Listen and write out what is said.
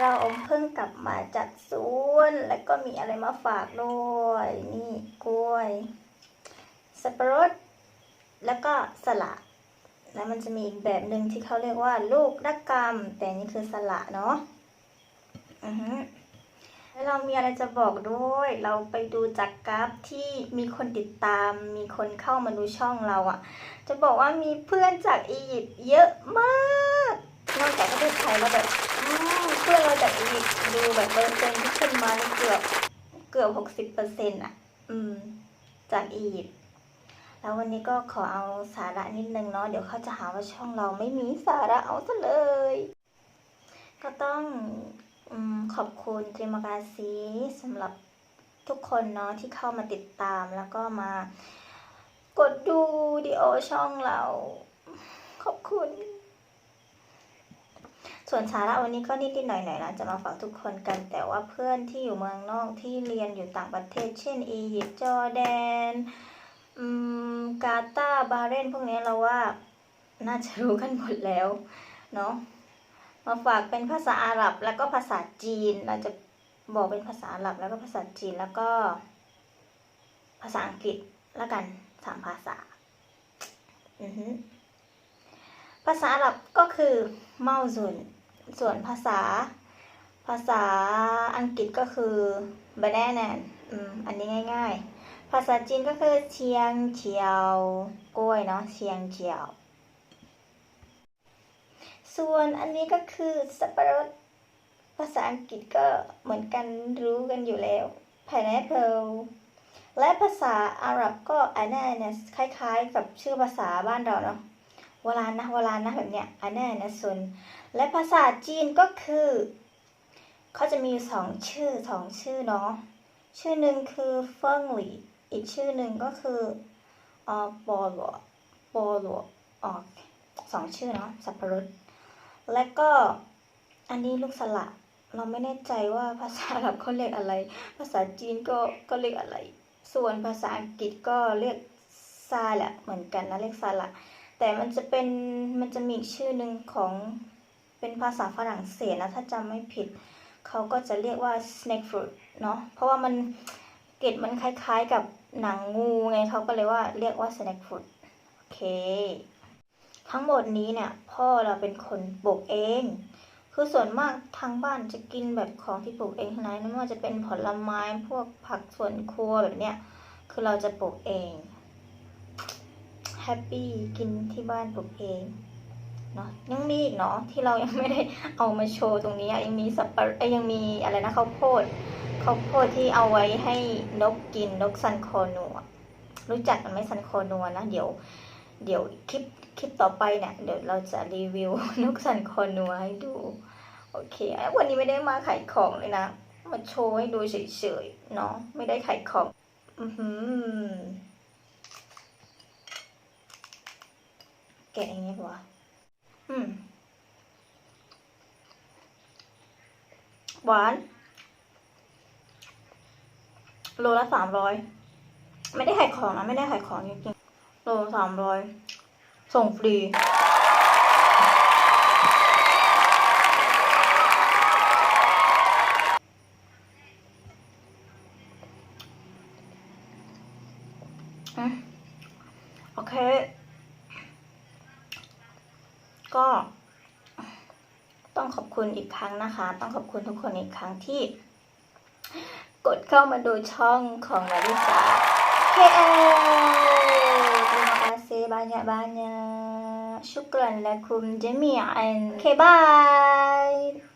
เราอมเพิ่งกลับมาจากสวนแล้วก็มีอะไรมาฝากด้วย นี่กล้วย สับปะรด แล้วก็สละแล้วมันจะมีอีกแบบหนึ่งที่เขาเรียกว่า ลูกดักกำแต่นี่คือสละเนาะอือฮึแล้วเรามีอะไรจะบอกด้วย เราไปดูจากกราฟที่มีคนติดตาม มีคนเข้ามาดูช่องเราอะ่ะ จะบอกว่ามีเพื่อนจากอียิปต์เยอะม อบหกสิบเปอร์เซ็นต์อะ อืม จากอียิปต์แล้ววันนี้ก็ขอเอาสาระนิดนึงเนาะเดี๋ยวเขาจะหาว่าช่องเราไม่มีสาระเอาซะเลย ก็ต้องอขอบคุณตริมกาซีสำหรับทุกคนเนาะที่เข้ามาติดตามแล้วก็มากดดูดีโอช่องเรา ขอบคุณ ส่วนสาระวันนี้ก็นิดๆหน่อยๆนะจะมาฝากทุกคนกัน แต่ว่าเพื่อนที่อยู่เมืองนอกที่เรียนอยู่ต่างประเทศ เช่นอียิปต์จอร์แดนกาตาร์บาเรนพวกนี้เราว่าน่าจะรู้กันหมดแล้วเนาะมาฝากเป็นภาษาอาหรับแล้วก็ภาษาจีน เราจะบอกเป็นภาษาอาหรับแล้วก็ภาษาจีนแล้วก็ ภาษาอังกฤษแล้วกันสามภาษาอือฮึภาษาอาหรับก็คือเมาซุน ส่วนภาษา ภาษาอังกฤษก็คือบานานันอืมอันนี้ง่าย ๆ ภาษาจีนก็คือเชียงเฉียวกล้วยเนาะเชียงเฉียว ส่วนอันนี้ก็คือสับปะรด ภาษาอังกฤษก็เหมือนกันรู้กันอยู่แล้ว pineapple และภาษาอาหรับก็อันนั้นนะคล้ายๆ กับชื่อภาษาบ้านเราเนาะ วลานะวลานะแบบเนี้ยอันนั้นะส่วนและภาษาจีนก็คือเขาจะมีสองชื่อสองชื่อเนาะชื่อหนึ่งคือเฟิงหลี่อีกชื่อหนึ่งก็คือออปอหลัวปอหลัวอ๋อสองชื่อเนาะสับปะรดและก็อันนี้ลูกสละเราไม่แน่ใจว่าภาษาอาหรับเขาเรียกอะไร ภาษาจีนก็ก็เรียกอะไร ส่วนภาษาอังกฤษก็เรียกซาแหละเหมือนกันนะเรียกซาละ แต่มันจะเป็นมันจะมีอีกชื่อหนึ่งของเป็นภาษาฝรั่งเศสนะถ้าจำไม่ผิด เขาก็จะเรียกว่า snake fruit เนาะเพราะว่ามันเกล็ดมันคล้ายๆกับหนังงูไงเขาก็เลยว่าเรียกว่า snake fruit โอเค ทั้งหมดนี้เนี่ย พ่อเราเป็นคนปลูกเอง คือส่วนมากทางบ้านจะกินแบบของที่ปลูกเองทั้งนั้นไม่ว่าจะเป็นผลไม้พวกผักสวนครัวแบบเนี้ยคือเราจะปลูกเอง แฮปปี้กินที่บ้านปลูกเองเนาะยังมีอีกเนาะที่เรายังไม่ได้เอามาโชว์ตรงนี้ยังมีสับปะยังมีอะไรนะข้าวโพดข้าวโพดที่เอาไว้ให้นกกินนกซันคอนัวรู้จักกันไหมซันคอนัวนะเดี๋ยว เดี๋ยวคลิปคลิปต่อไปเนี่ยเดี๋ยวเราจะรีวิวนกสันคอนัวให้ดูโอเควันนี้ไม่ได้มาขายของเลยนะ มาโชว์ให้ดูเฉยๆเนาะไม่ได้ขายของ อือหือ แกะอย่างนี้ปะวะอืม หวาน โลละสามร้อย ไม่ได้ขายของนะ ไม่ได้ขายของจริงๆ โลสามร้อย ส่งฟรี อืมโอเค ก็ต้องขอบคุณอีกครั้งนะคะ ต้องขอบคุณทุกคนอีกครั้งที่ กดเข้ามาดูช่องของนาริสา KL Terima kasih banyak-banyak Syukran lakum jami'an Okay bye